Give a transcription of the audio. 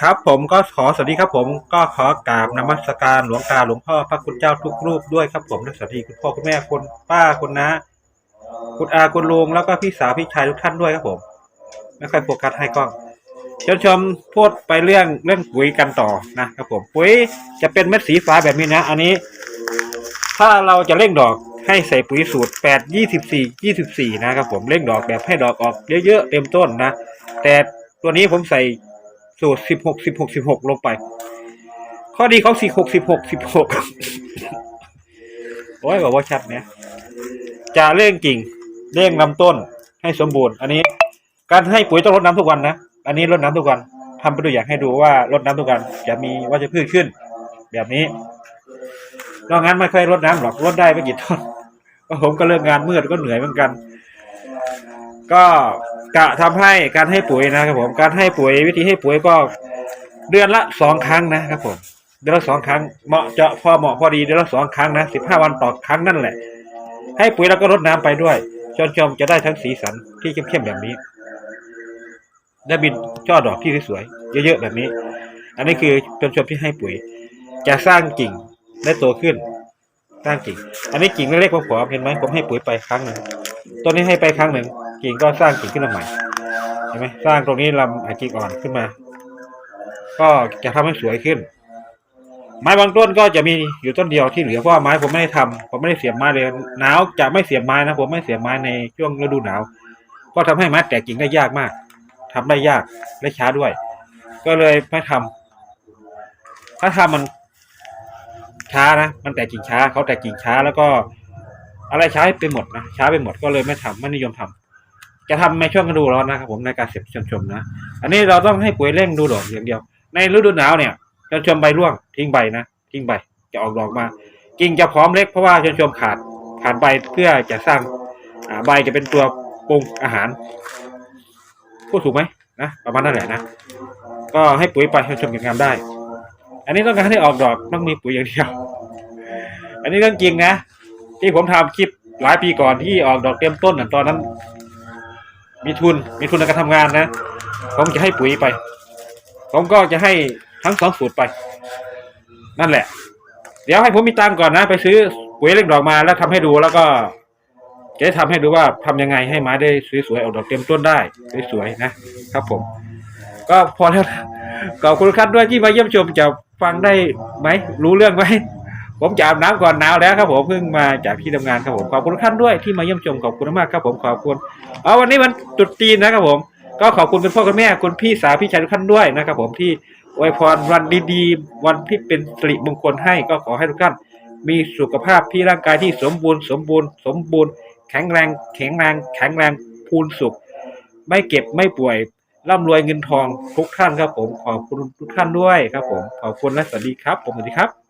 ครับผมก็ขอสวัสดีครับผมก็ขอกราบนมัสการหลวงตาหลวงพ่อพระคุณเจ้าทุกรูปด้วยครับผมและสวัสดีคุณพ่อคุณแม่คุณป้าคุณน้าคุณอาคุณลุงแล้วก็พี่สาวพี่ชายทุกท่านด้วยครับผมไม่ค่อยโฟกัสให้กล้องเชิญชมพูดไปเรื่องเรื่องปุ๋ยกันต่อนะครับผมปุ๋ยจะเป็นเม็ดสีฟ้าแบบนี้นะ อันนี้ ถ้าเราจะเร่งดอกให้ใส่ปุ๋ยสูตร 8 24 24 นะครับผมเร่งดอกแบบให้ดอกออกเยอะๆเต็มต้นนะ แต่ตัวนี้ผมใส่ สูตร16 16 16ลงไป ข้อดีของ16 16 16โอ้ยบอกว่าชัดเนี่ยจะเร่งกิ่งเร่งลำต้นให้สมบูรณ์ อันนี้ การให้ปุ๋ยต้องรดน้ำทุกวันนะอันนี้รดน้ำทุกวันทำเป็นตัวอย่างให้ดูว่ารดน้ำทุกวันจะมีว่าจะพืชขึ้น แบบนี้นอกงั้นไม่ค่อยรดน้ำหรอกรดได้ไม่กี่ต้นผมก็เลิกงานมืดก็เหนื่อยเหมือนกัน ก็กะทำให้การให้ปุ๋ยนะครับผมการให้ปุ๋ยวิธีให้ปุ๋ยก็เดือนละสองครั้งนะครับผมเดือนละสองครั้งเหมาะเจาะพอเหมาะพอดีเดือนละสองครั้งนะสิบห้าวันต่อครั้งนั่นแหละ ให้ปุ๋ยแล้วก็รดน้ำไปด้วยจนชมจะได้ทั้งสีสันที่เข้มๆแบบนี้และบินช่อดอกที่สวยๆเยอะๆแบบนี้ อันนี้คือจนชมที่ให้ปุ๋ย จะสร้างกิ่งได้โตขึ้นสร้างกิ่ง อันนี้กิ่งเล็กๆผมๆเห็นไหมผมให้ปุ๋ยไปครั้งหนึ่งต้นนี้ให้ไปครั้งหนึ่ง กิ่งก็สร้างกิ่งขึ้นมาใหม่เห็นไหมสร้างตรงนี้ลำหากิ่งอ่อนขึ้นมา ก็จะทำให้สวยขึ้น ไม้บางต้นก็จะมีอยู่ต้นเดียวที่เหลือเพราะว่าไม้ผมไม่ได้ทำผมไม่ได้เสียบไม้เลยหนาวจะไม่เสียบไม้นะผมไม่เสียบไม้ในช่วงฤดูหนาว ก็ทำให้ไม้แตกกิ่งได้ยากมากทำได้ยากและช้าด้วย ก็เลยไม่ทำถ้าทำมันช้านะมันแตกกิ่งช้าเขาแตกกิ่งช้าแล้วก็อะไรช้าไปหมดนะช้าไปหมดก็เลยไม่ทำไม่นิยมทำ จะทำในช่วงฤดูร้อนนะครับผมในการเสียบชมชมนะ อันนี้เราต้องให้ปุ๋ยเร่งดูดอกอย่างเดียว ในฤดูหนาวเนี่ยชมชมใบร่วงทิ้งใบนะทิ้งใบจะออกดอกมากิ่งจะพร้อมเล็กเพราะว่าชมชมขาดขาดใบเพื่อจะสร้างใบจะเป็นตัวปรุงอาหารพูดถูกไหมนะประมาณนั้นแหละนะก็ให้ปุ๋ยไปชมชมอย่างามได้ อันนี้ต้องการให้ออกดอกต้องมีปุ๋ยอย่างเดียว อันนี้เรื่องจริงนะที่ผมทำคลิปหลายปีก่อนที่ออกดอกเต็มต้นน่ะตอนนั้น มีทุน มีทุนในการทำงานนะ ผมจะให้ปุ๋ยไป ผมก็จะให้ทั้งสองสูตรไป นั่นแหละ เดี๋ยวให้ผมมีตังก่อนนะ ไปซื้อปุ๋ยเล็กดอกมาแล้วทำให้ดูแล้วก็จะได้ทำให้ดูว่าทำยังไงให้ไม้ได้สวยๆออกดอกเต็มต้นได้สวยๆนะครับผม ก็พอแล้วขอบคุณครับด้วยที่มาเยี่ยมชมจะฟังได้ไหมรู้เรื่องไหม ผมจะอาบน้ำก่อนหนาวแล้วครับผมเพิ่งมาจากที่ทำงานครับผมขอบคุณท่านด้วยที่มาเยี่ยมชมขอบคุณมากครับผมขอบคุณเอาวันนี้มันตรุดจีนนะครับผม ก็ขอบคุณคุณพ่อคุณแม่คุณพี่สาวพี่ชายทุกท่านด้วยนะครับผมที่อวยพรวันดีๆ วันที่เป็นสิริมงคลให้ก็ขอให้ทุกท่าน มีสุขภาพที่ร่างกายที่สมบูรณ์สมบูรณ์สมบูรณ์แข็งแรงแข็งแรงแข็งแรงพูนสุข ไม่เก็บไม่ป่วยร่ำรวยเงินทองทุกท่านครับผมขอบคุณทุกท่านด้วยครับผมขอบคุณและสวัสดีครับ ผมสวัสดีครับ